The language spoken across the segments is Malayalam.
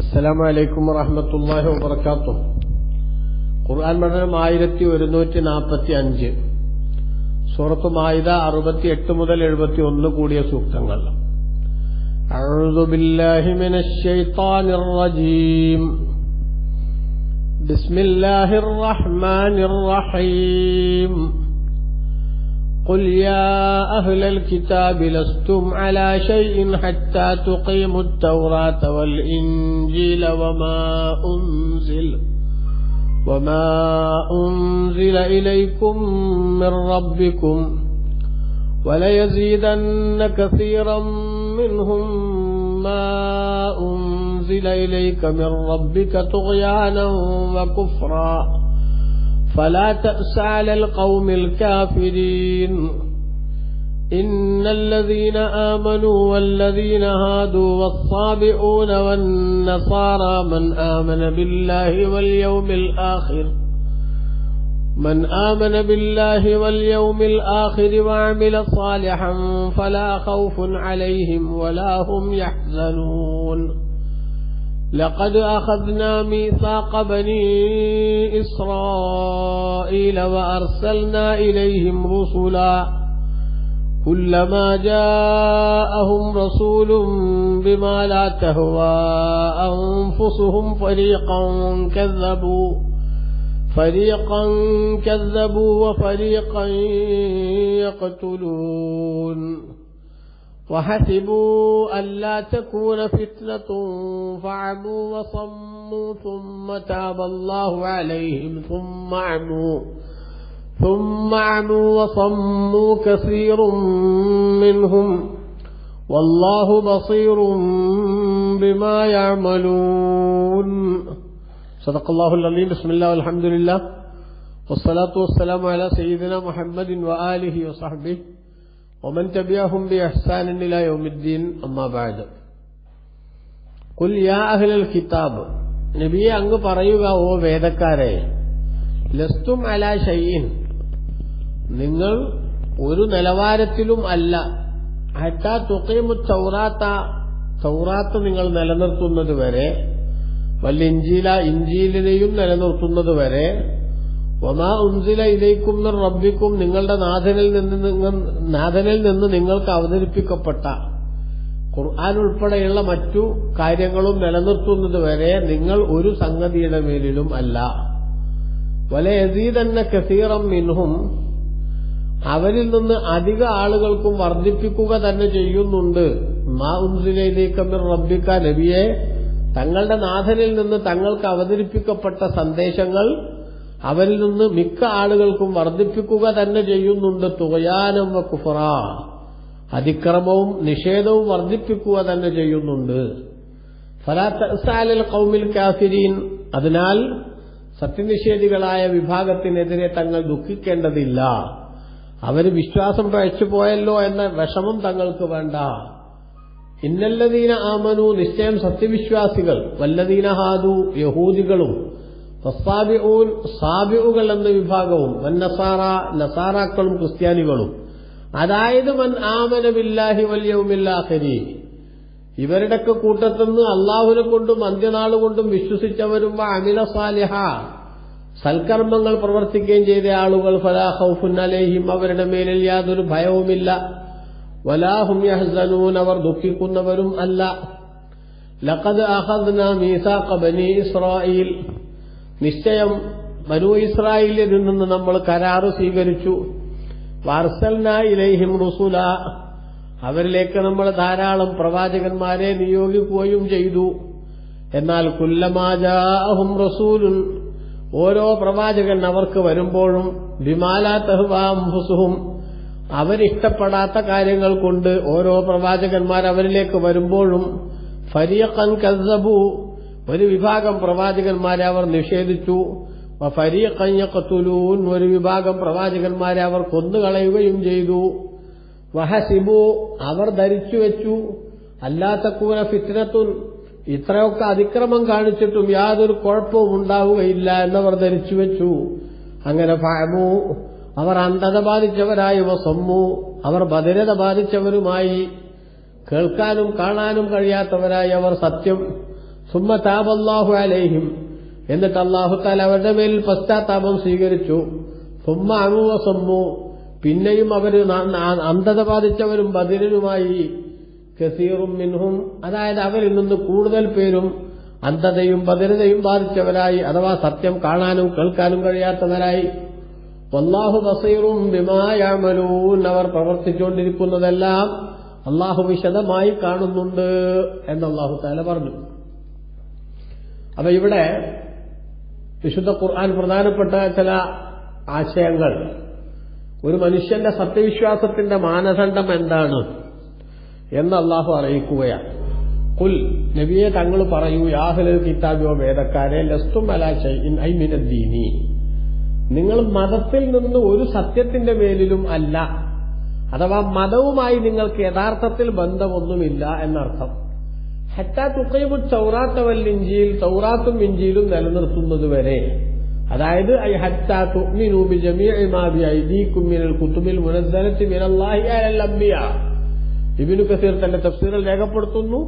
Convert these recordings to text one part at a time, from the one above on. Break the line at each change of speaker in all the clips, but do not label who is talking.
അസ്സലാമു അലൈക്കും വറഹമത്തല്ലാഹി വബർക്കാത്തു ഖുർആൻ പഠനം ആയിരത്തി ഒരുന്നൂറ്റി നാൽപ്പത്തി അഞ്ച് സൂറത്ത് മായിദ അറുപത്തി എട്ട് മുതൽ എഴുപത്തി ഒന്ന് കൂടിയ സൂക്തങ്ങൾ أعوذ بالله من الشيطان الرجيم بسم الله الرحمن الرحيم قل يا أهل الكتاب لستم على شيء حتى تقيموا التوراة والإنجيل وما أنزل وما أنزل إليكم من ربكم وليزيدن كثيرا منهم ما أنزل إليك من ربك طغيانا وكفرا فلا تأس على القوم الكافرين. إن الذين آمنوا والذين هادوا والصابئون والنصارى من آمن بالله واليوم الآخر من آمن بالله واليوم الآخر وعمل صالحا فلا خوف عليهم ولا هم يحزنون. لقد أخذنا ميثاق بني إسرائيل وأرسلنا إليهم رسلا كلما جاءهم رسول بما لا تهوى أنفسهم فريقا كذبوا فريقا كذبوا وفريقا يقتلون وحسبوا ألا تكون فتنة فعموا وصموا ثم تاب الله عليهم ثم عموا ثم عموا وصموا كثير منهم والله بصير بما يعملون. صدق الله العظيم. بسم الله والحمد لله والصلاة والسلام على سيدنا محمد وآله وصحبه ومن تبعهم بإحسان إلى يوم الدين أما بعد قل يا أهل الكتاب നബിയെ അങ്ങ് പറയുക ഓ വേദക്കാരെ ലസ്തും അല ഷയ്യിൻ നിങ്ങൾ ഒരു നിലവാരത്തിലും അല്ല ഹറ്റാ തുക്കീമു ചൗറാത്ത ചൗറാത്ത് നിങ്ങൾ നിലനിർത്തുന്നത് വരെ വല്ല ഇഞ്ചീല ഇഞ്ചീലിനെയും നിലനിർത്തുന്നത് വരെ ഒമാ ഉൻസില ഇലയിക്കും റബ്ബിക്കും നിങ്ങളുടെ നാഥനിൽ നിന്ന് നിങ്ങൾ നാഥനിൽ നിന്ന് നിങ്ങൾക്ക് അവതരിപ്പിക്കപ്പെട്ട ഖുർആൻ ഉൾപ്പെടെയുള്ള മറ്റു കാര്യങ്ങളും നിലനിർത്തുന്നത് വരെ നിങ്ങൾ ഒരു സംഗതിയുടെ മേലിലും അല്ല. വലയസീതന്ന കസീറം മിൻഹും അവരിൽ നിന്ന് അധിക ആളുകൾക്കും വർദ്ധിപ്പിക്കുക തന്നെ ചെയ്യുന്നുണ്ട്. മാ ഉൻസിലയിലേക്കമ്മിർ റബ്ബിക്ക നബിയെ തങ്ങളുടെ നാഥനിൽ നിന്ന് തങ്ങൾക്ക് അവതരിപ്പിക്കപ്പെട്ട സന്ദേശങ്ങൾ അവരിൽ നിന്ന് മിക്ക ആളുകൾക്കും വർദ്ധിപ്പിക്കുക തന്നെ ചെയ്യുന്നുണ്ട് തുകയാനം വക്കുഫറ കുഫറ. അതിക്രമവും നിഷേധവും വർദ്ധിപ്പിക്കുക തന്നെ ചെയ്യുന്നുണ്ട്. കൗമിൽ കാഫിരീൻ. അതിനാൽ സത്യനിഷേധികളായ വിഭാഗത്തിനെതിരെ തങ്ങൾ ദുഃഖിക്കേണ്ടതില്ല. അവർ വിശ്വാസം പഴച്ചുപോയല്ലോ എന്ന വിഷമം തങ്ങൾക്ക് വേണ്ട. ഇന്നല്ലദീന ആമനു നിശ്ചയം സത്യവിശ്വാസികൾ. വല്ലദീന ഹാദു യഹൂദികളും സാബിഉകൾ എന്ന വിഭാഗവും വന്നസാറ നസാറാക്കളും ക്രിസ്ത്യാനികളും. അതായത് മൻ ആമന ബില്ലാഹി വല്യവുമില്ലാഹരി ഇവരുടെയൊക്കെ കൂട്ടത്തുനിന്ന് അള്ളാഹുനെ കൊണ്ടും അന്ത്യനാളുകൊണ്ടും വിശ്വസിച്ചവരും അമില സാലിഹ. സൽക്കർമ്മങ്ങൾ പ്രവർത്തിക്കുകയും ചെയ്ത ആളുകൾ ഫലാഹൌഫുൻ അലേഹിം അവരുടെ മേലിൽ യാതൊരു ഭയവുമില്ല. വലാഹും യഹ്സനൂൻ അവർ ദുഃഖിക്കുന്നവരും അല്ല. ലഖദ് അഹദ്ന മീസാഖ ബനി ഇസ്രായേൽ നിശ്ചയം ബനു ഇസ്രായേലിൽ നിന്ന് നമ്മൾ കരാറ് സ്വീകരിച്ചു. വാർസൽന ഇലൈഹിം റുസുല. അവരിലേക്ക് നമ്മൾ ധാരാളം പ്രവാചകന്മാരെ നിയോഗിക്കുകയും ചെയ്തു. എന്നാൽ കുല്ലമാജാഹും റസൂലുൻ ഓരോ പ്രവാചകൻ അവർക്ക് വരുമ്പോഴും ബിമാലാ തഹ്വാംഹുസുഹും അവരിഷ്ടപ്പെടാത്ത കാര്യങ്ങൾ കൊണ്ട് ഓരോ പ്രവാചകന്മാർ അവരിലേക്ക് വരുമ്പോഴും ഫരിയഖൻ കസബു ഒരു വിഭാഗം പ്രവാചകന്മാരെ അവർ നിഷേധിച്ചു. ഫരീഖയ്യക്കത്തുലൂൻ ഒരു വിഭാഗം പ്രവാചകന്മാരെ അവർ കൊന്നുകളയുകയും ചെയ്തു. വഹസിബു അവർ ധരിച്ചു വെച്ചു. അല്ലാത്തക്കൂന ഫിത്തിനത്തുൻ ഇത്രയൊക്കെ അതിക്രമം കാണിച്ചിട്ടും യാതൊരു കുഴപ്പവും ഉണ്ടാവുകയില്ല എന്നവർ ധരിച്ചു വെച്ചു. അങ്ങനെ ഫാമു അവർ അന്ധത ബാധിച്ചവരായി. വസമ്മു അവർ ബദിരത ബാധിച്ചവരുമായി. കേൾക്കാനും കാണാനും കഴിയാത്തവരായി അവർ സത്യം സുമ്മ അലൈഹിം. എന്നിട്ട് അള്ളാഹു താല അവരുടെ മേലിൽ പശ്ചാത്താപം സ്വീകരിച്ചു. സുമ്മ അമുവ സൊമ്മു. പിന്നെയും അവർ അന്ധത ബാധിച്ചവരും ബദിരനുമായി കസീറും മിൻഹും അതായത് അവരിൽ നിന്ന് കൂടുതൽ പേരും അന്ധതയും ബദിരതയും ബാധിച്ചവരായി അഥവാ സത്യം കാണാനും കേൾക്കാനും കഴിയാത്തവരായി. വല്ലാഹു ബസീറും ബിമായാമലൂൻ അവർ പ്രവർത്തിച്ചുകൊണ്ടിരിക്കുന്നതെല്ലാം അള്ളാഹു വിശദമായി കാണുന്നുണ്ട് എന്ന് അള്ളാഹു താല പറഞ്ഞു. അപ്പൊ ഇവിടെ വിശുദ്ധ ഖുർആൻ പ്രധാനപ്പെട്ട ചില ആശയങ്ങൾ. ഒരു മനുഷ്യന്റെ സത്യവിശ്വാസത്തിന്റെ മാനദണ്ഡം എന്താണ് എന്ന് അള്ളാഹു അറിയിക്കുകയാണ്. കുൽ നബിയെ തങ്ങൾ പറയൂ യാഹല കിതാബിയോ വേദക്കാരെ ലസ്തും അലാശൈമിനദ്ദീനി നിങ്ങൾ മതത്തിൽ നിന്ന് ഒരു സത്യത്തിന്റെ മേലിലും അല്ല. അഥവാ മതവുമായി നിങ്ങൾക്ക് യഥാർത്ഥത്തിൽ ബന്ധമൊന്നുമില്ല എന്നർത്ഥം. ഹറ്റാ തുക്കൈമു ചൗറാത്തവൽ ഇഞ്ചിയിൽ ചൗറാത്തും ഇഞ്ചിയിലും നിലനിർത്തുന്നതുവരെ അതായത് തന്റെ തഫ്സീറിൽ രേഖപ്പെടുത്തുന്നു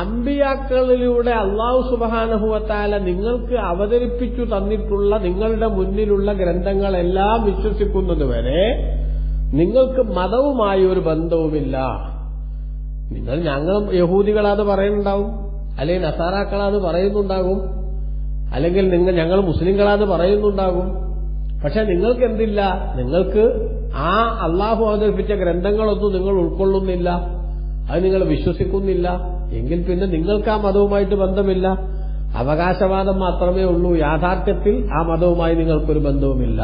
അമ്പിയാക്കളിലൂടെ അള്ളാഹു സുബാനഹുവത്താല നിങ്ങൾക്ക് അവതരിപ്പിച്ചു തന്നിട്ടുള്ള നിങ്ങളുടെ മുന്നിലുള്ള ഗ്രന്ഥങ്ങളെല്ലാം വിശ്വസിക്കുന്നതുവരെ നിങ്ങൾക്ക് മതവുമായി ഒരു ബന്ധവുമില്ല. നിങ്ങൾ ഞങ്ങൾ യഹൂദികളാന്ന് പറയുന്നുണ്ടാവും. അല്ലെങ്കിൽ നസാറാക്കളാന്ന് പറയുന്നുണ്ടാകും. അല്ലെങ്കിൽ നിങ്ങൾ ഞങ്ങൾ മുസ്ലിങ്ങളാന്ന് പറയുന്നുണ്ടാകും. പക്ഷെ നിങ്ങൾക്ക് എന്തില്ല? നിങ്ങൾക്ക് ആ അള്ളാഹു അവതരിപ്പിച്ച ഗ്രന്ഥങ്ങളൊന്നും നിങ്ങൾ ഉൾക്കൊള്ളുന്നില്ല. അത് നിങ്ങൾ വിശ്വസിക്കുന്നില്ല. എങ്കിൽ പിന്നെ നിങ്ങൾക്ക് ആ മതവുമായിട്ട് ബന്ധമില്ല. അവകാശവാദം മാത്രമേ ഉള്ളൂ. യാഥാർത്ഥ്യത്തിൽ ആ മതവുമായി നിങ്ങൾക്കൊരു ബന്ധവുമില്ല.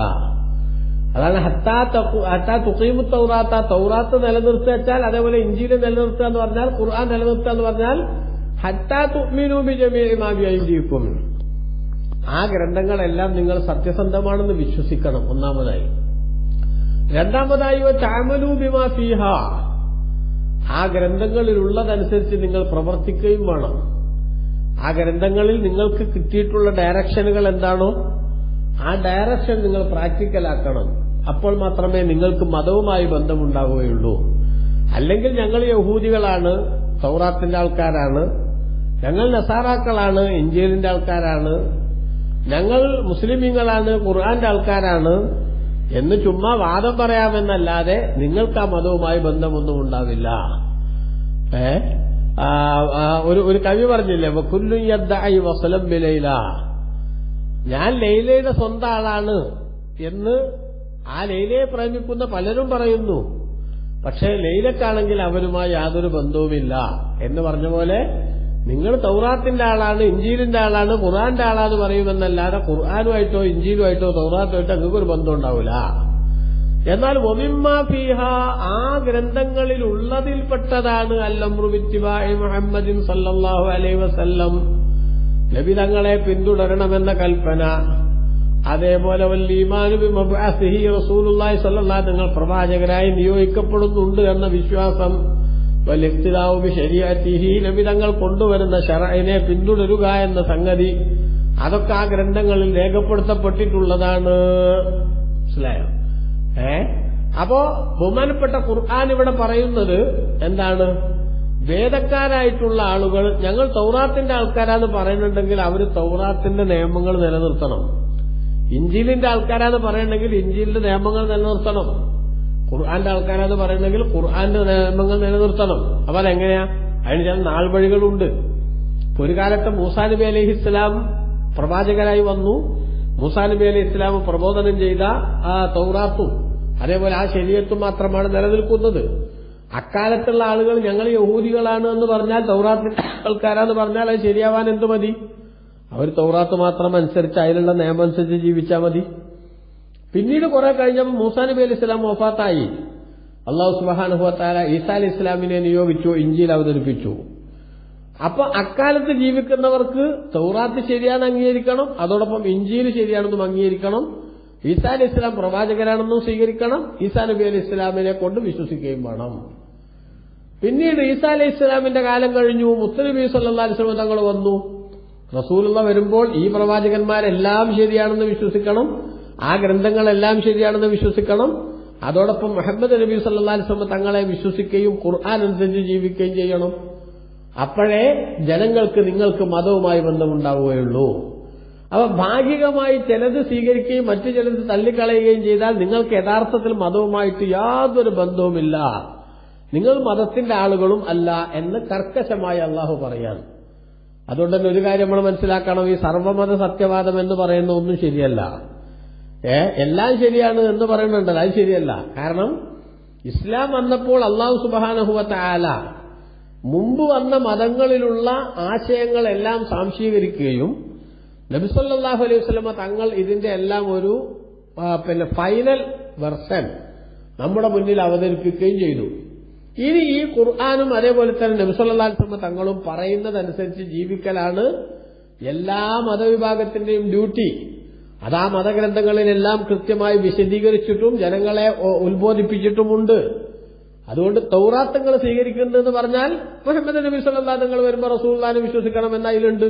അതാണ് ഹത്താ തുക്കീമു തൗറാത്ത. തൗറാത്ത് നിലനിർത്തുക വെച്ചാൽ അതേപോലെ ഇഞ്ചിയിൽ നിലനിർത്തുക എന്ന് പറഞ്ഞാൽ ഖുർആൻ നിലനിർത്തുക എന്ന് പറഞ്ഞാൽ ഹത്താ തുക്മിനൂബി ജമീമാബിയായിരിക്കും ആ ഗ്രന്ഥങ്ങളെല്ലാം നിങ്ങൾ സത്യസന്ധമാണെന്ന് വിശ്വസിക്കണം ഒന്നാമതായി. രണ്ടാമതായി ചാമലൂബിമാ ഫീഹ. ആ ഗ്രന്ഥങ്ങളിലുള്ളതനുസരിച്ച് നിങ്ങൾ പ്രവർത്തിക്കുകയും വേണം. ആ ഗ്രന്ഥങ്ങളിൽ നിങ്ങൾക്ക് കിട്ടിയിട്ടുള്ള ഡയറക്ഷനുകൾ എന്താണോ ആ ഡയറക്ഷൻ നിങ്ങൾ പ്രാക്ടിക്കലാക്കണം. അപ്പോൾ മാത്രമേ നിങ്ങൾക്ക് മതവുമായി ബന്ധമുണ്ടാവുകയുള്ളൂ. അല്ലെങ്കിൽ ഞങ്ങൾ യഹൂദികളാണ് സൗറാത്തിന്റെ ആൾക്കാരാണ് ഞങ്ങൾ നസാറാക്കളാണ് ഇഞ്ചിയലിന്റെ ആൾക്കാരാണ് ഞങ്ങൾ മുസ്ലിമീങ്ങളാണ് ഖുർആന്റെ ആൾക്കാരാണ് എന്ന് ചുമ്മാ വാദം പറയാമെന്നല്ലാതെ നിങ്ങൾക്ക് ആ മതവുമായി ബന്ധമൊന്നും ഉണ്ടാവില്ല. ഏ? ഒരു ഒരു കവി പറഞ്ഞില്ലേ കുല്ലു യദ്ദഅി വസലം ബിലൈല. ഞാൻ ലൈലയുടെ സ്വന്തം ആളാണ് എന്ന് ആ ലൈലയെ പ്രേമിക്കുന്ന പലരും പറയുന്നു. പക്ഷേ ലൈലക്കാണെങ്കിൽ അവരുമായി യാതൊരു ബന്ധവുമില്ല. എന്ന് പറഞ്ഞ പോലെ നിങ്ങൾ തൗറാത്തിന്റെ ആളാണ് ഇഞ്ചീലിന്റെ ആളാണ് ഖുർആന്റെ ആളാന്ന് പറയുമെന്നല്ലാതെ ഖുർആാനുമായിട്ടോ ഇഞ്ചീലുമായിട്ടോ തൗറാത്തുമായിട്ടോ നിങ്ങൾക്ക് ഒരു ബന്ധം ഉണ്ടാവില്ല. എന്നാൽ ഫീഹ ആ ഗ്രന്ഥങ്ങളിൽ ഉള്ളതിൽപ്പെട്ടതാണ് അല്ലമ്രുബിത്തിബായി മുഹമ്മദിൻ സല്ലാഹു അലൈഹി വസല്ലം. നബി തങ്ങളെ പിന്തുടരണമെന്ന കൽപ്പന. അതേപോലെ റസൂലുള്ളാഹി നിങ്ങൾ പ്രവാചകരായി നിയോഗിക്കപ്പെടുന്നുണ്ട് എന്ന വിശ്വാസം വലിക്തിതാവുബി ശരിയാറ്റിഹി നബി തങ്ങൾ കൊണ്ടുവരുന്ന ഷറയിനെ പിന്തുടരുക എന്ന സംഗതി അതൊക്കെ ആ ഗ്രന്ഥങ്ങളിൽ രേഖപ്പെടുത്തപ്പെട്ടിട്ടുള്ളതാണ്. മനസ്സിലായോ? ഏ? അപ്പോ ബഹുമാനപ്പെട്ട ഖുർആൻ ഇവിടെ പറയുന്നത് എന്താണ്? വേദക്കാരായിട്ടുള്ള ആളുകൾ ഞങ്ങൾ തൗറാത്തിന്റെ ആൾക്കാരാന്ന് പറയുന്നുണ്ടെങ്കിൽ അവർ തൗറാത്തിന്റെ നിയമങ്ങൾ നിലനിർത്തണം. ഇഞ്ചിലിന്റെ ആൾക്കാരാന്ന് പറയണമെങ്കിൽ ഇഞ്ചിലിന്റെ നിയമങ്ങൾ നിലനിർത്തണം. ഖുർആന്റെ ആൾക്കാരാന്ന് പറയണമെങ്കിൽ ഖുർആന്റെ നിയമങ്ങൾ നിലനിർത്തണം. അപ്പൊ അതെങ്ങനെയാ? അതിന് ചില നാൾ വഴികളുണ്ട് ഒരു കാലത്ത് മൂസാ നബി അലഹി ഇസ്ലാം പ്രവാചകരായി വന്നു. മൂസാ നബി അലൈഹി ഇസ്ലാം പ്രബോധനം ചെയ്ത ആ തൗറാത്തും അതേപോലെ ആ ശരീരത്തും മാത്രമാണ് നിലനിൽക്കുന്നത്. അക്കാലത്തുള്ള ആളുകൾ ഞങ്ങൾ യഹൂദികളാണ് എന്ന് പറഞ്ഞാൽ തൗറാത്തിന്റെ ആൾക്കാരാന്ന് പറഞ്ഞാൽ അത് ശരിയാവാൻ എന്തു മതി അവർ തൗറാത്ത് മാത്രം അനുസരിച്ച് അതിലുള്ള നിയമം അനുസരിച്ച് ജീവിച്ചാൽ മതി. പിന്നീട് കുറെ കഴിഞ്ഞപ്പോൾ മൂസാ നബി അലി ഇസ്ലാം വഫാത്തായി. അള്ളാഹു സുബാനുഹത്താല ഈസാ അലി ഇസ്ലാമിനെ നിയോഗിച്ചു ഇഞ്ചിയിൽ അവതരിപ്പിച്ചു. അപ്പൊ അക്കാലത്ത് ജീവിക്കുന്നവർക്ക് തൗറാത്ത് ശരിയാണെന്ന് അംഗീകരിക്കണം അതോടൊപ്പം ഇഞ്ചിയിൽ ശരിയാണെന്നും അംഗീകരിക്കണം ഈസാ അലി ഇസ്ലാം പ്രവാചകരാണെന്നും സ്വീകരിക്കണം ഈസാ നബി അലി ഇസ്ലാമിനെ കൊണ്ട് വിശ്വസിക്കുകയും വേണം. പിന്നീട് ഈസാ അലി ഇസ്ലാമിന്റെ കാലം കഴിഞ്ഞു മുത്തനബി സല്ലാ അലിസ്ലാം തങ്ങൾ വന്നു. റസൂലുള്ള വരുമ്പോൾ ഈ പ്രവാചകന്മാരെല്ലാം ശരിയാണെന്ന് വിശ്വസിക്കണം ആ ഗ്രന്ഥങ്ങളെല്ലാം ശരിയാണെന്ന് വിശ്വസിക്കണം. അതോടൊപ്പം മുഹമ്മദ് നബി സല്ലാ സ്വലം തങ്ങളെ വിശ്വസിക്കുകയും ഖുർആൻ അനുസരിച്ച് ജീവിക്കുകയും ചെയ്യണം. അപ്പോഴേ ജനങ്ങൾക്ക് നിങ്ങൾക്ക് മതവുമായി ബന്ധമുണ്ടാവുകയുള്ളൂ. അപ്പൊ ഭാഗികമായി ചിലത് സ്വീകരിക്കുകയും മറ്റു ചിലത് തള്ളിക്കളയുകയും ചെയ്താൽ നിങ്ങൾക്ക് യഥാർത്ഥത്തിൽ മതവുമായിട്ട് യാതൊരു ബന്ധവുമില്ല. നിങ്ങൾ മതത്തിന്റെ ആളുകളും അല്ല എന്ന് കർക്കശമായി അള്ളാഹു പറയാണ്. അതുകൊണ്ട് തന്നെ ഒരു കാര്യം നമ്മൾ മനസ്സിലാക്കണം. ഈ സർവമത സത്യവാദം എന്ന് പറയുന്ന ഒന്നും ശരിയല്ല. ഏ? എല്ലാം ശരിയാണ് എന്ന് പറയുന്നുണ്ടല്ലോ. അത് ശരിയല്ല. കാരണം ഇസ്ലാം വന്നപ്പോൾ അള്ളാഹു സുബാനഹുവത്ത ആല മുമ്പ് വന്ന മതങ്ങളിലുള്ള ആശയങ്ങളെല്ലാം സാംശീകരിക്കുകയും നബിസല്ലാഹു അലൈഹി വസ്ലമ തങ്ങൾ ഇതിന്റെ എല്ലാം ഒരു പിന്നെ ഫൈനൽ വെർഷൻ നമ്മുടെ മുന്നിൽ അവതരിപ്പിക്കുകയും ചെയ്തു. ഇനി ഈ ഖുർആാനും അതേപോലെ തന്നെ നബിസ്വല്ലാസ്മ തങ്ങളും പറയുന്നതനുസരിച്ച് ജീവിക്കലാണ് എല്ലാ മതവിഭാഗത്തിന്റെയും ഡ്യൂട്ടി. അതാ മതഗ്രന്ഥങ്ങളിലെല്ലാം കൃത്യമായി വിശദീകരിച്ചിട്ടും ജനങ്ങളെ ഉത്ബോധിപ്പിച്ചിട്ടുമുണ്ട്. അതുകൊണ്ട് തൗറാത്തങ്ങൾ സ്വീകരിക്കുന്നതെന്ന് പറഞ്ഞാൽ മുഹമ്മദ് നബി സല്ലാ തങ്ങൾ വരുമ്പോൾ റസൂല്ലാനെ വിശ്വസിക്കണം എന്ന അതിലുണ്ട്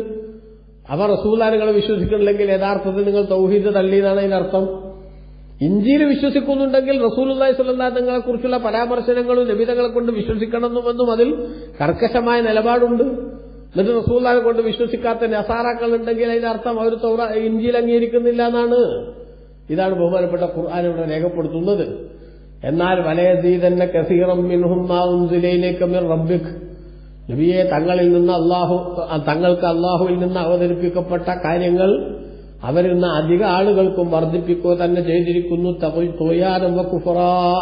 അവ റസൂല്ലാനുകൾ വിശ്വസിക്കണില്ലെങ്കിൽ യഥാർത്ഥത്തിൽ നിങ്ങൾ തൗഹീദ് തള്ളിയതാണ് അതിനർത്ഥം. ഇഞ്ചിയിൽ വിശ്വസിക്കുന്നുണ്ടെങ്കിൽ റസൂലുല്ലാഹി സ്വല്ലല്ലാഹു അലൈഹി തങ്ങളെ കുറിച്ചുള്ള പരാമർശനങ്ങളും ലഭിതങ്ങളെ കൊണ്ട് വിശ്വസിക്കണമെന്നുമെന്നും അതിൽ കർക്കശമായ നിലപാടുണ്ട്. എന്നിട്ട് റസൂല്ലാനെ കൊണ്ട് വിശ്വസിക്കാത്ത നസാറാക്കൾ ഉണ്ടെങ്കിൽ അതിനർത്ഥം അവർ തൗറ ഇഞ്ചിയിൽ അംഗീകരിക്കുന്നില്ല എന്നാണ്. ഇതാണ് ബഹുമാനപ്പെട്ട ഖുർആൻ ഇവിടെ രേഖപ്പെടുത്തുന്നത്. എന്നാൽ വലയതീതന്നെ കസീറം മിൻഹും നബിയെ തങ്ങളിൽ നിന്ന് അള്ളാഹു തങ്ങൾക്ക് അള്ളാഹുവിൽ നിന്ന് അവതരിപ്പിക്കപ്പെട്ട കാര്യങ്ങൾ അവരിൽ നിന്ന് അധിക ആളുകൾക്കും വർദ്ധിപ്പിക്കുക തന്നെ ചെയ്തിരിക്കുന്നു. കുഫറാ.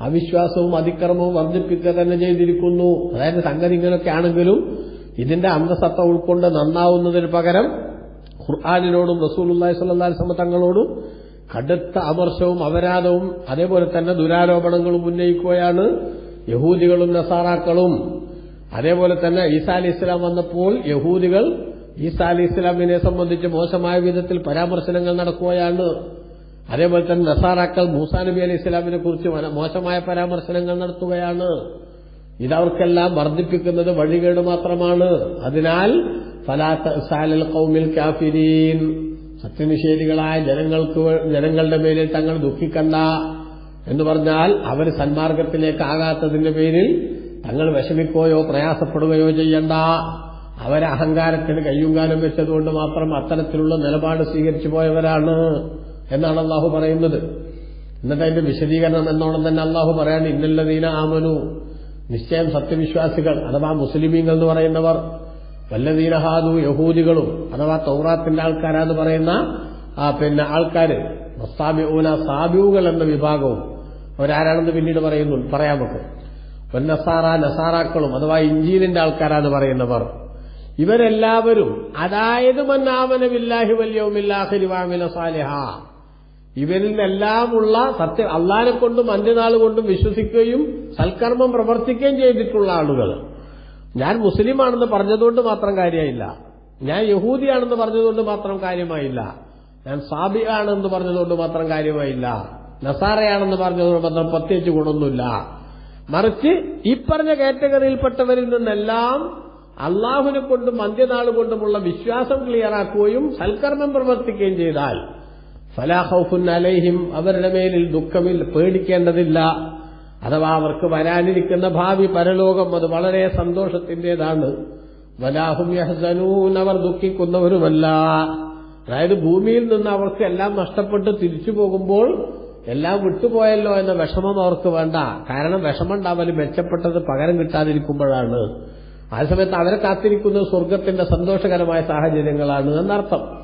അവിശ്വാസവും അതിക്രമവും വർദ്ധിപ്പിക്കുക തന്നെ ചെയ്തിരിക്കുന്നു. അതായത് സംഗതി ഇങ്ങനെയൊക്കെ ആണെങ്കിലും ഇതിന്റെ അന്തസത്ത ഉൾക്കൊണ്ട് നന്നാവുന്നതിന് പകരം ഖുർആാനിനോടും റസൂലുല്ലാഹി വസല്ലം തങ്ങളോടും കടുത്ത അമർശവും അപരാധവും അതേപോലെ തന്നെ ദുരാരോപണങ്ങളും ഉന്നയിക്കുകയാണ് യഹൂദികളും നസാറാക്കളും. അതേപോലെ തന്നെ ഈസാ അലി ഇസ്ലാം വന്നപ്പോൾ യഹൂദികൾ ഈസാ അലി ഇസ്ലാമിനെ സംബന്ധിച്ച് മോശമായ വിധത്തിൽ പരാമർശനങ്ങൾ നടക്കുകയാണ്. അതേപോലെ തന്നെ നസാറാക്കൾ മൂസാ നബി അലി ഇസ്ലാമിനെ കുറിച്ച് മോശമായ പരാമർശനങ്ങൾ നടത്തുകയാണ്. ഇതവർക്കെല്ലാം വർദ്ധിപ്പിക്കുന്നത് വഴികേട് മാത്രമാണ്. അതിനാൽ സാലൽ കൗമിൽ കാഫിരീൻ. സത്യനിഷേധികളായ ജനങ്ങൾക്ക് ജനങ്ങളുടെ മേലിൽ തങ്ങൾ ദുഃഖിക്കണ്ട എന്ന് പറഞ്ഞാൽ അവർ സന്മാർഗത്തിലേക്കാകാത്തതിന്റെ പേരിൽ തങ്ങൾ വിഷമിക്കുകയോ പ്രയാസപ്പെടുകയോ ചെയ്യണ്ട. അവരെ കയ്യും കയ്യുങ്കാലം വെച്ചതുകൊണ്ട് മാത്രം അത്തരത്തിലുള്ള നിലപാട് സ്വീകരിച്ചു പോയവരാണ് എന്നാണ് അള്ളാഹു പറയുന്നത്. എന്നിട്ട് അതിന്റെ വിശദീകരണം എന്നോണം തന്നെ അള്ളാഹു പറയാണ് ഇന്നല്ലതീന ആമനു. നിശ്ചയം സത്യവിശ്വാസികൾ അഥവാ മുസ്ലിമീങ്ങൾ എന്ന് പറയുന്നവർ വല്ലതീന ഹാദു യഹൂദികളും അഥവാ തൗറാത്തിന്റെ ആൾക്കാരാന്ന് പറയുന്ന ആ പിന്നെ ആൾക്കാര് മസ്താബിഊന സാബിവുകൾ എന്ന വിഭാഗവും അവരാരാണെന്ന് പിന്നീട് പറയുന്നു പറയാൻ വെക്കും നസാറ നസാറാക്കളും അഥവാ ഇഞ്ചീലിന്റെ ആൾക്കാരാന്ന് പറയുന്നവർ ഇവരെല്ലാവരും അതായത് മന്നാമനവില്ലാഹി വല്യവുമില്ലാഹി വാമിന സാലിഹ നിന്നെല്ലാമുള്ള സത്യ അള്ളാനെ കൊണ്ടും അന്ത്യനാൾ കൊണ്ടും വിശ്വസിക്കുകയും സൽക്കർമ്മം പ്രവർത്തിക്കുകയും ചെയ്തിട്ടുള്ള ആളുകൾ. ഞാൻ മുസ്ലിമാണെന്ന് പറഞ്ഞതുകൊണ്ട് മാത്രം കാര്യമായില്ല. ഞാൻ യഹൂദിയാണെന്ന് പറഞ്ഞതുകൊണ്ട് മാത്രം കാര്യമായില്ല. ഞാൻ സാബി ആണെന്ന് പറഞ്ഞതുകൊണ്ട് മാത്രം കാര്യമായില്ല. നസാറയാണെന്ന് പറഞ്ഞതുകൊണ്ട് മാത്രം പ്രത്യേകിച്ച് ഗുണമൊന്നുമില്ല. മറിച്ച് ഈ പറഞ്ഞ കാറ്റഗറിയിൽപ്പെട്ടവരിൽ നിന്നെല്ലാം അള്ളാഹുവിനെ കൊണ്ടും അന്ത്യനാൾ കൊണ്ടുമുള്ള വിശ്വാസം ക്ലിയറാക്കുകയും സൽക്കർമ്മം പ്രവർത്തിക്കുകയും ചെയ്താൽ ഫലാഹൌഫുൻ അലൈഹിം അവരുടെ മേലിൽ ദുഃഖമിൽ പേടിക്കേണ്ടതില്ല. അഥവാ അവർക്ക് വരാനിരിക്കുന്ന ഭാവി പരലോകം അത് വളരെ സന്തോഷത്തിന്റേതാണ്. വലാഹും യഹസനൂൻ അവർ ദുഃഖിക്കുന്നവരുമല്ല. അതായത് ഭൂമിയിൽ നിന്ന് അവർക്ക് എല്ലാം നഷ്ടപ്പെട്ട് തിരിച്ചു പോകുമ്പോൾ എല്ലാം വിട്ടുപോയല്ലോ എന്ന വിഷമം അവർക്ക് വേണ്ട. കാരണം വിഷമം ഉണ്ടാവൽ മെച്ചപ്പെട്ടത് പകരം കിട്ടാതിരിക്കുമ്പോഴാണ്. ആ സമയത്ത് അവരെ കാത്തിരിക്കുന്നത് സ്വർഗത്തിന്റെ സന്തോഷകരമായ സാഹചര്യങ്ങളാണ് എന്നർത്ഥം.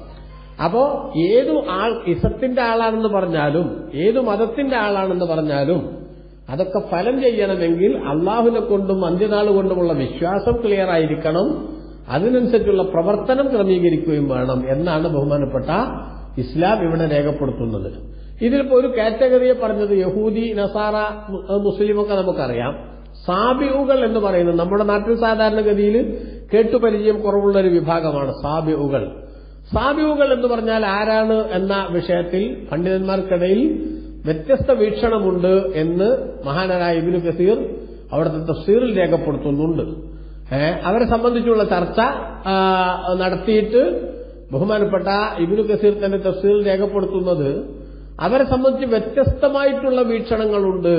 അപ്പോ ഏതു ആൾ ഇസത്തിന്റെ ആളാണെന്ന് പറഞ്ഞാലും ഏതു മതത്തിന്റെ ആളാണെന്ന് പറഞ്ഞാലും അതൊക്കെ ഫലം ചെയ്യണമെങ്കിൽ അള്ളാഹുവിനെ കൊണ്ടും അന്ത്യനാൾ കൊണ്ടുമുള്ള വിശ്വാസം ക്ലിയർ ആയിരിക്കണം. അതിനനുസരിച്ചുള്ള പ്രവർത്തനം ക്രമീകരിക്കുകയും വേണം എന്നാണ് ബഹുമാനപ്പെട്ട ഇസ്ലാം ഇവിടെ രേഖപ്പെടുത്തുന്നത്. ഇതിലിപ്പോ ഒരു കാറ്റഗറിയെ പറഞ്ഞത് യഹൂദി നസാറ മുസ്ലിമൊക്കെ നമുക്കറിയാം. സാബിഉകൾ എന്ന് പറയുന്നത് നമ്മുടെ നാട്ടിൽ സാധാരണഗതിയിൽ കേട്ടുപരിചയം കുറവുള്ള ഒരു വിഭാഗമാണ് സാബിഉകൾ. സാബിഉകൾ എന്ന് പറഞ്ഞാൽ ആരാണ് എന്ന വിഷയത്തിൽ പണ്ഡിതന്മാർക്കിടയിൽ വ്യത്യസ്ത വീക്ഷണമുണ്ട് എന്ന് മഹാനായ ഇബിനു കസീർ അവിടുത്തെ തഫ്സീറിൽ രേഖപ്പെടുത്തുന്നുണ്ട്. അവരെ സംബന്ധിച്ചുള്ള ചർച്ച നടത്തിയിട്ട് ബഹുമാനപ്പെട്ട ഇബിനു കസീർ തന്നെ തഫ്സീറിൽ രേഖപ്പെടുത്തുന്നത് അവരെ സംബന്ധിച്ച് വ്യത്യസ്തമായിട്ടുള്ള വീക്ഷണങ്ങളുണ്ട്.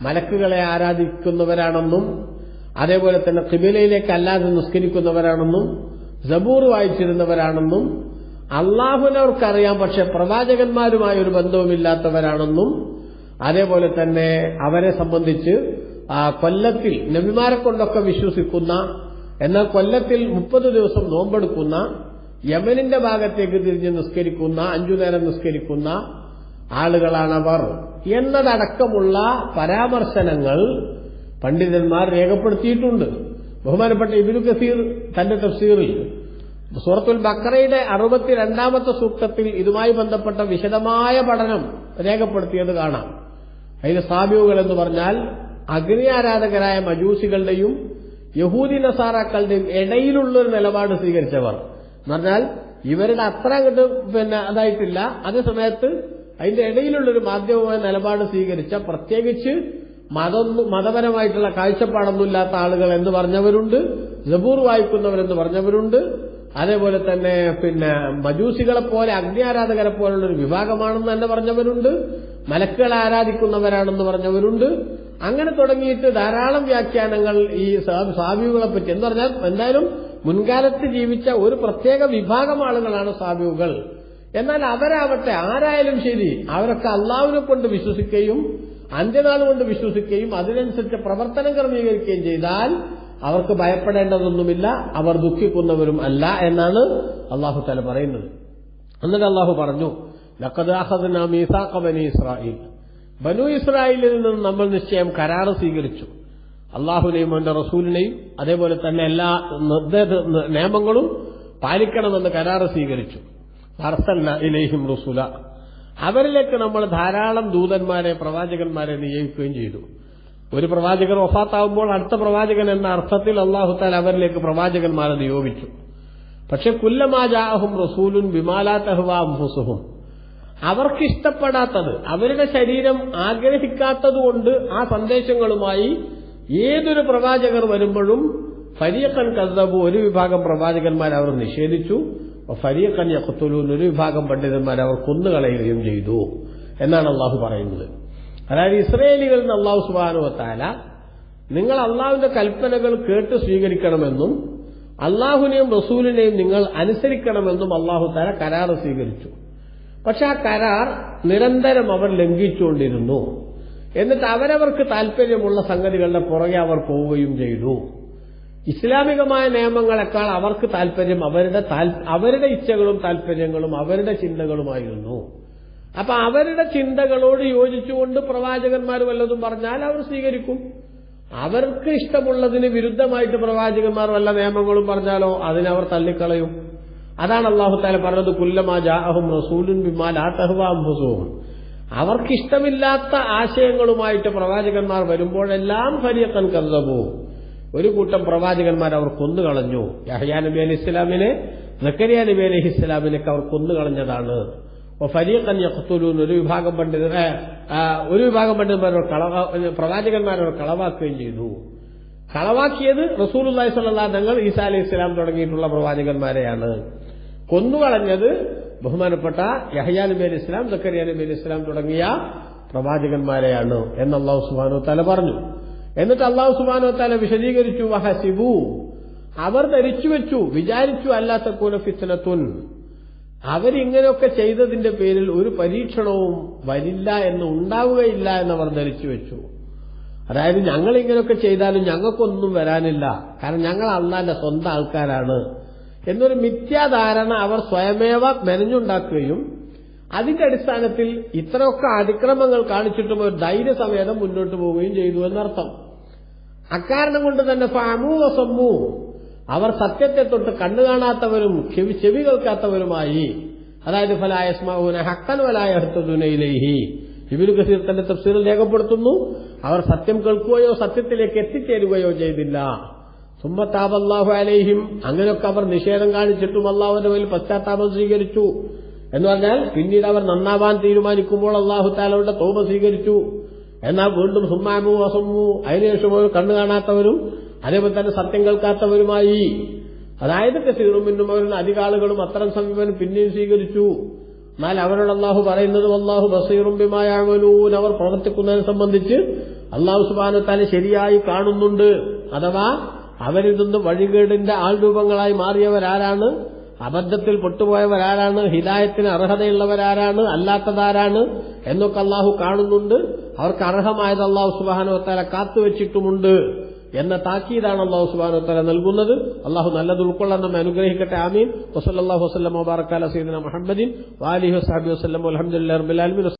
മലക്കുകളെ ആരാധിക്കുന്നവരാണെന്നും അതേപോലെ തന്നെ കിബിലയിലേക്ക് അല്ലാതെ നിസ്കരിക്കുന്നവരാണെന്നും ജബൂർ വായിച്ചിരുന്നവരാണെന്നും അള്ളാഹുനവർക്കറിയാം പക്ഷെ പ്രവാചകന്മാരുമായ ഒരു ബന്ധവുമില്ലാത്തവരാണെന്നും അതേപോലെ തന്നെ അവരെ സംബന്ധിച്ച് കൊല്ലത്തിൽ നബിമാരെ കൊണ്ടൊക്കെ വിശ്വസിക്കുന്ന എന്നാൽ കൊല്ലത്തിൽ മുപ്പത് ദിവസം നോമ്പെടുക്കുന്ന യമനിന്റെ ഭാഗത്തേക്ക് തിരിഞ്ഞ് നിസ്കരിക്കുന്ന അഞ്ചു നേരം നിസ്കരിക്കുന്ന ആളുകളാണവർ എന്നതടക്കമുള്ള പരാമർശനങ്ങൾ പണ്ഡിതന്മാർ രേഖപ്പെടുത്തിയിട്ടുണ്ട്. ബഹുമാനപ്പെട്ട ഇബിനു കസീർ തന്റെ തഫ്സീറിൽ സൂറത്തുൽ ബക്കറയുടെ അറുപത്തിരണ്ടാമത്തെ സൂക്തത്തിൽ ഇതുമായി ബന്ധപ്പെട്ട വിശദമായ പഠനം രേഖപ്പെടുത്തിയത് കാണാം. അതിന് സാബിയുകൾ എന്ന് പറഞ്ഞാൽ അഗ്നി ആരാധകരായ മജൂസികളുടെയും യഹൂദി നസാറാക്കളുടെയും ഇടയിലുള്ള ഒരു നിലപാട് സ്വീകരിച്ചവർ. എന്ന് പറഞ്ഞാൽ ഇവരുടെ അത്ര അങ്ങോട്ട് പിന്നെ അതായിട്ടില്ല. അതേ സമയത്ത് അതിന്റെ ഇടയിലുള്ളൊരു മാധ്യമമായ നിലപാട് സ്വീകരിച്ച പ്രത്യേകിച്ച് മതപരമായിട്ടുള്ള മതപരമായിട്ടുള്ള കാഴ്ചപ്പാടൊന്നുമില്ലാത്ത ആളുകൾ എന്ന് പറഞ്ഞവരുണ്ട് ജബൂർ വായിക്കുന്നവരെന്ന് പറഞ്ഞവരുണ്ട് അതേപോലെ തന്നെ പിന്നെ മജൂസികളെ പോലെ അഗ്നി ആരാധകരെ പോലുള്ള ഒരു വിഭാഗമാണെന്ന് തന്നെ പറഞ്ഞവരുണ്ട് മലക്കുകളെ ആരാധിക്കുന്നവരാണെന്ന് പറഞ്ഞവരുണ്ട്. അങ്ങനെ തുടങ്ങിയിട്ട് ധാരാളം വ്യാഖ്യാനങ്ങൾ ഈ സാബിയുകളെ പറ്റി. എന്ന് പറഞ്ഞാൽ എന്തായാലും മുൻകാലത്ത് ജീവിച്ച ഒരു പ്രത്യേക വിഭാഗം ആളുകളാണ് സാബിയുകൾ എന്നാൽ അവരാവട്ടെ ആരായാലും ശരി അവരൊക്കെ അള്ളാവിനെ കൊണ്ട് വിശ്വസിക്കുകയും അന്ത്യനാൾ കൊണ്ട് വിശ്വസിക്കുകയും അതിനനുസരിച്ച് പ്രവർത്തനം ക്രമീകരിക്കുകയും ചെയ്താൽ അവർക്ക് ഭയപ്പെടേണ്ടതൊന്നുമില്ല അവർ ദുഃഖിക്കുന്നവരും അല്ല എന്നാണ് അള്ളാഹു തല പറയുന്നത്. എന്നിട്ട് അള്ളാഹു പറഞ്ഞു ഇസ്രായേൽ ബനു ഇസ്രായേലിൽ നിന്ന് നമ്മൾ നിശ്ചയം കരാർ സ്വീകരിച്ചു. അള്ളാഹുനെയും അവന്റെ റസൂലിനെയും അതേപോലെ തന്നെ എല്ലാ നിയമങ്ങളും പാലിക്കണമെന്ന് കരാറ് സ്വീകരിച്ചു. അർസല്ല ഇലേഹിം റുസുല. അവരിലേക്ക് നമ്മൾ ധാരാളം ദൂതന്മാരെ പ്രവാചകന്മാരെ നിയോഗിക്കുകയും ചെയ്തു. ഒരു പ്രവാചകൻ ഒഫാത്താവുമ്പോൾ അടുത്ത പ്രവാചകൻ എന്ന അർത്ഥത്തിൽ അള്ളാഹുത്താൽ അവരിലേക്ക് പ്രവാചകന്മാരെ നിയോഗിച്ചു. പക്ഷെ കുല്ലമാജാഹും റസൂലുൻ അവർക്ക് അവർക്കിഷ്ടപ്പെടാത്തത് അവരുടെ ശരീരം ആഗ്രഹിക്കാത്തതുകൊണ്ട് ആ സന്ദേശങ്ങളുമായി ഏതൊരു പ്രവാചകർ വരുമ്പോഴും ഫരിയക്കൻ കസബു ഒരു വിഭാഗം പ്രവാചകന്മാർ അവർ നിഷേധിച്ചു. ഫരിയക്കൻ യഖത്തുലൂൻ ഒരു വിഭാഗം പണ്ഡിതന്മാർ അവർ കൊന്നുകളയുകയും ചെയ്തു എന്നാണ് അള്ളാഹു പറയുന്നത്. അതായത് ഇസ്രയേലികളിൽ നിന്ന് അള്ളാഹു സുബാനുവത്താല നിങ്ങൾ അള്ളാഹുവിന്റെ കൽപ്പനകൾ കേട്ട് സ്വീകരിക്കണമെന്നും അള്ളാഹുവിനെയും റസൂലിനെയും നിങ്ങൾ അനുസരിക്കണമെന്നും അള്ളാഹു താല കരാർ സ്വീകരിച്ചു. പക്ഷെ ആ കരാർ നിരന്തരം അവർ ലംഘിച്ചുകൊണ്ടിരുന്നു. എന്നിട്ട് അവരവർക്ക് താല്പര്യമുള്ള സംഗതികളുടെ പുറകെ അവർ പോവുകയും ചെയ്തു. ഇസ്ലാമികമായ നിയമങ്ങളെക്കാൾ അവർക്ക് താല്പര്യം അവരുടെ അവരുടെ ഇച്ഛകളും താല്പര്യങ്ങളും അവരുടെ ചിന്തകളുമായിരുന്നു. അപ്പൊ അവരുടെ ചിന്തകളോട് യോജിച്ചുകൊണ്ട് പ്രവാചകന്മാർ വല്ലതും പറഞ്ഞാൽ അവർ സ്വീകരിക്കും. അവർക്ക് ഇഷ്ടമുള്ളതിന് വിരുദ്ധമായിട്ട് പ്രവാചകന്മാർ വല്ല നിയമങ്ങളും പറഞ്ഞാലോ അതിനവർ തള്ളിക്കളയും. അതാണ് അള്ളാഹു താല പറഞ്ഞത് കുല്ലമാ ജാഹും റസൂലുൻ ബിമാലാത്തഹുവാംബുസും അവർക്കിഷ്ടമില്ലാത്ത ആശയങ്ങളുമായിട്ട് പ്രവാചകന്മാർ വരുമ്പോഴെല്ലാം ഫരിയക്കൻ കല്ലബു ഒരു കൂട്ടം പ്രവാചകന്മാർ അവർ കൊന്നുകളഞ്ഞു. യഹ്യാ നബി അലി ഇസ്ലാമിനെ നക്കരിയ നബി അലി ഇസ്ലാമിനൊക്കെ അവർ കൊന്നുകളഞ്ഞതാണ്. ഫരീഖൻ ഒരു വിഭാഗം പണ്ഡിതർ ഒരു വിഭാഗം പണ്ഡിതന്മാരവർ പ്രവാചകന്മാരവർ പ്രവാചകന്മാരെ കളവാക്കുകയും ചെയ്തു. കളവാക്കിയത് റസൂലുല്ലാഹി സ്വല്ലല്ലാഹു തങ്ങൾ ഈസാ അലി ഇസ്ലാം തുടങ്ങിയിട്ടുള്ള പ്രവാചകന്മാരെയാണ്. കൊന്നുകളഞ്ഞത് ബഹുമാനപ്പെട്ട യഹയാ നബി അലി ഇസ്ലാം സക്കരിയ നബി അലി ഇസ്ലാം തുടങ്ങിയ പ്രവാചകന്മാരെയാണ് എന്ന് സുഹാനോ തല പറഞ്ഞു. എന്നിട്ട് അള്ളാഹു സുബാനോ തല വിശദീകരിച്ചു വഹസിബു. അവർ ധരിച്ചു വെച്ചു വിചാരിച്ചു അല്ലാത്ത കൂല ഫിത്തനത്തുൻ അവരിങ്ങനെയൊക്കെ ചെയ്തതിന്റെ പേരിൽ ഒരു പരീക്ഷണവും വരില്ല എന്ന് ഉണ്ടാവുകയില്ല എന്നവർ ധരിച്ചു വെച്ചു. അതായത് ഞങ്ങൾ ഇങ്ങനെയൊക്കെ ചെയ്താലും ഞങ്ങൾക്കൊന്നും വരാനില്ല. കാരണം ഞങ്ങൾ അള്ളാന്റെ സ്വന്തം ആൾക്കാരാണ്. എന്നൊരു മിഥ്യാധാരണ അവർ സ്വയമേവ മെനഞ്ഞുണ്ടാക്കുകയും അതിന്റെ അടിസ്ഥാനത്തിൽ ഇത്രയൊക്കെ അതിക്രമങ്ങൾ കാണിച്ചിട്ടും ഒരു ധൈര്യസമേതം മുന്നോട്ട് പോവുകയും ചെയ്തു എന്നർത്ഥം. അക്കാരണം കൊണ്ട് തന്നെ ഫാമു അവർ സത്യത്തെ തൊട്ട് കണ്ണു കാണാത്തവരും ചെവി ചെവി കേൾക്കാത്തവരുമായി. അതായത് ഫലായസ്മാവൂന ഹക്കൻ വലായ ഹർത്തദുനയിലേഹി ഇബിനു കസീർ തന്റെ തഫ്സീറിൽ രേഖപ്പെടുത്തുന്നു അവർ സത്യം കേൾക്കുകയോ സത്യത്തിലേക്ക് എത്തിച്ചേരുകയോ ചെയ്തില്ല. സുമ്മത്താബ് അള്ളാഹു അലേഹിം. അങ്ങനെയൊക്കെ അവർ നിഷേധം കാണിച്ചിട്ടും അള്ളാഹുവിന്റെ മേൽ പശ്ചാത്താപം സ്വീകരിച്ചു. എന്ന് പറഞ്ഞാൽ പിന്നീട് അവർ നന്നാവാൻ തീരുമാനിക്കുമ്പോൾ അള്ളാഹു താലവരുടെ തോപ സ്വീകരിച്ചു. എന്നാൽ വീണ്ടും സുമ്മാമു അസമ്മു അതിനുശേഷം കണ്ണു കാണാത്തവരും അതേപോലെ തന്നെ സത്യം കേൾക്കാത്തവരുമായി. അതായത് കസീറും പിന്നും അവരുടെ അധികാളുകളും അത്തരം സമീപനം പിന്നെയും സ്വീകരിച്ചു. എന്നാൽ അവരോട് അള്ളാഹു പറയുന്നത് അള്ളാഹു ബസീറും ബിമായാമലൂൻ അവർ പ്രവർത്തിക്കുന്നതിനെ സംബന്ധിച്ച് അള്ളാഹു സുബാനത്താലെ ശരിയായി കാണുന്നുണ്ട്. അഥവാ അവരിൽ നിന്ന് വഴികേടിന്റെ ആൾരൂപങ്ങളായി മാറിയവരാരാണ്? അബദ്ധത്തിൽ പൊട്ടുപോയവരാരാണ്? ഹിദായത്തിന് അർഹതയുള്ളവരാരാണ്? അല്ലാത്തതാരാണ്? എന്നൊക്കെ അള്ളാഹു കാണുന്നുണ്ട്. അവർക്ക് അർഹമായത് അള്ളാഹു സുബാനോത്തല കാത്തുവച്ചിട്ടുമുണ്ട്. എന്ന താക്കീതാണ് അള്ളാഹു സുബാനോത്തല നൽകുന്നത്. അള്ളാഹു നല്ലത് ഉൾക്കൊള്ളാൻ നമ്മെ അനുഗ്രഹിക്കട്ടെ. ആമീൻ. വസല്ലാഹു വസ്ലം മുബാറക്കാല സീദന മുഹമ്മദിൻ വാലിഹു സാബി വസ്ലം അലഹമുല്ലാ